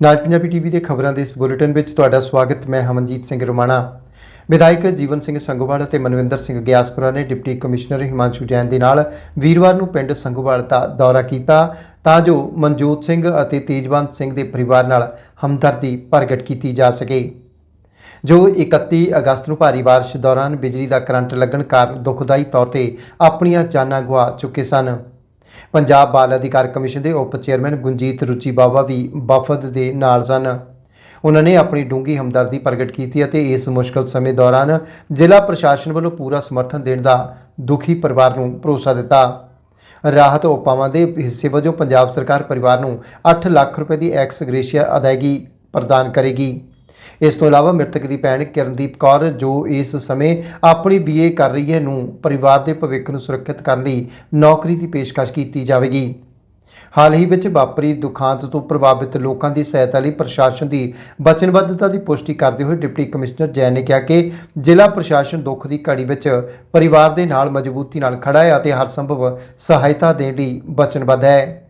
ਨਾਜ Punjabi TV ਦੇ ਖਬਰਾਂ ਦੇ ਇਸ ਬੁਲੇਟਿਨ ਵਿੱਚ ਤੁਹਾਡਾ ਸਵਾਗਤ, ਮੈਂ ਹਮਨਜੀਤ ਸਿੰਘ ਰੋਮਾਣਾ। ਵਿਧਾਇਕ ਜੀਵਨ ਸਿੰਘ ਸੰਗੋਵਾਲ ਅਤੇ ਮਨਵਿੰਦਰ ਸਿੰਘ ਗਿਆਸਪੁਰਾ ਨੇ ਡਿਪਟੀ ਕਮਿਸ਼ਨਰ ਹਿਮਾਂਸ਼ੂ ਜੈਨ ਦੇ ਨਾਲ ਵੀਰਵਾਰ ਨੂੰ ਪਿੰਡ ਸੰਗੋਵਾਲ ਦਾ ਦੌਰਾ ਕੀਤਾ, ਤਾਂ ਜੋ ਮਨਜੋਤ ਸਿੰਘ ਅਤੇ ਤੇਜਵੰਤ ਸਿੰਘ ਦੇ ਪਰਿਵਾਰ ਨਾਲ ਹਮਦਰਦੀ ਪ੍ਰਗਟ ਕੀਤੀ ਜਾ ਸਕੇ। ਜੋ 31 ਅਗਸਤ ਨੂੰ ਭਾਰੀ ਬਾਰਿਸ਼ ਦੌਰਾਨ ਬਿਜਲੀ ਦਾ ਕਰੰਟ ਲੱਗਣ ਕਾਰਨ ਦੁਖਦਾਈ ਤੌਰ ਤੇ ਆਪਣੀਆਂ ਜਾਨਾਂ ਗਵਾ ਚੁੱਕੇ ਸਨ। ਪੰਜਾਬ ਬਾਲ ਅਧਿਕਾਰ ਕਮਿਸ਼ਨ ਦੇ ਉਪ ਚੇਅਰਮੈਨ ਗੁੰਜੀਤ ਰੁਚੀ ਬਾਵਾ ਵੀ ਵਫਦ ਦੇ ਨਾਲ ਸਨ। ਉਹਨਾਂ ਨੇ ਆਪਣੀ ਡੂੰਘੀ ਹਮਦਰਦੀ ਪ੍ਰਗਟ ਕੀਤੀ ਅਤੇ ਇਸ ਮੁਸ਼ਕਲ ਸਮੇਂ ਦੌਰਾਨ ਜ਼ਿਲ੍ਹਾ ਪ੍ਰਸ਼ਾਸਨ ਵੱਲੋਂ ਪੂਰਾ ਸਮਰਥਨ ਦੇਣ ਦਾ ਦੁਖੀ ਪਰਿਵਾਰ ਨੂੰ ਭਰੋਸਾ ਦਿੱਤਾ। ਰਾਹਤ ਉਪਾਵਾਂ ਦੇ ਹਿੱਸੇ ਵਜੋਂ ਪੰਜਾਬ ਸਰਕਾਰ ਪਰਿਵਾਰ ਨੂੰ 8 ਲੱਖ ਰੁਪਏ ਦੀ ਐਕਸ ਗ੍ਰੇਸ਼ੀਆ ਅਦਾਇਗੀ ਪ੍ਰਦਾਨ ਕਰੇਗੀ। ਇਸ ਤੋਂ ਇਲਾਵਾ ਮ੍ਰਿਤਕ ਦੀ ਭੈਣ ਕਿਰਨਦੀਪ ਕੌਰ, ਜੋ ਇਸ ਸਮੇਂ ਆਪਣੀ ਬੀਏ ਕਰ ਰਹੀ ਹੈ, ਨੂੰ ਪਰਿਵਾਰ ਦੇ ਭਵਿੱਖ ਨੂੰ ਸੁਰੱਖਿਅਤ ਕਰਨ ਲਈ ਨੌਕਰੀ ਦੀ ਪੇਸ਼ਕਸ਼ ਕੀਤੀ ਜਾਵੇਗੀ। ਹਾਲ ਹੀ ਵਿੱਚ ਵਾਪਰੀ ਦੁਖਾਂਤ ਤੋਂ ਪ੍ਰਭਾਵਿਤ ਲੋਕਾਂ ਦੀ ਸਹਾਇਤਾ ਲਈ ਪ੍ਰਸ਼ਾਸਨ ਦੀ ਵਚਨਬੱਧਤਾ ਦੀ ਪੁਸ਼ਟੀ ਕਰਦੇ ਹੋਏ ਡਿਪਟੀ ਕਮਿਸ਼ਨਰ ਜੈਨ ਨੇ ਕਿਹਾ ਕਿ ਜ਼ਿਲ੍ਹਾ ਪ੍ਰਸ਼ਾਸਨ ਦੁੱਖ ਦੀ ਘੜੀ ਵਿੱਚ ਪਰਿਵਾਰ ਦੇ ਨਾਲ ਮਜ਼ਬੂਤੀ ਨਾਲ ਖੜਾ ਹੈ ਅਤੇ ਹਰ ਸੰਭਵ ਸਹਾਇਤਾ ਦੇਣ ਲਈ ਵਚਨਬੱਧ ਹੈ।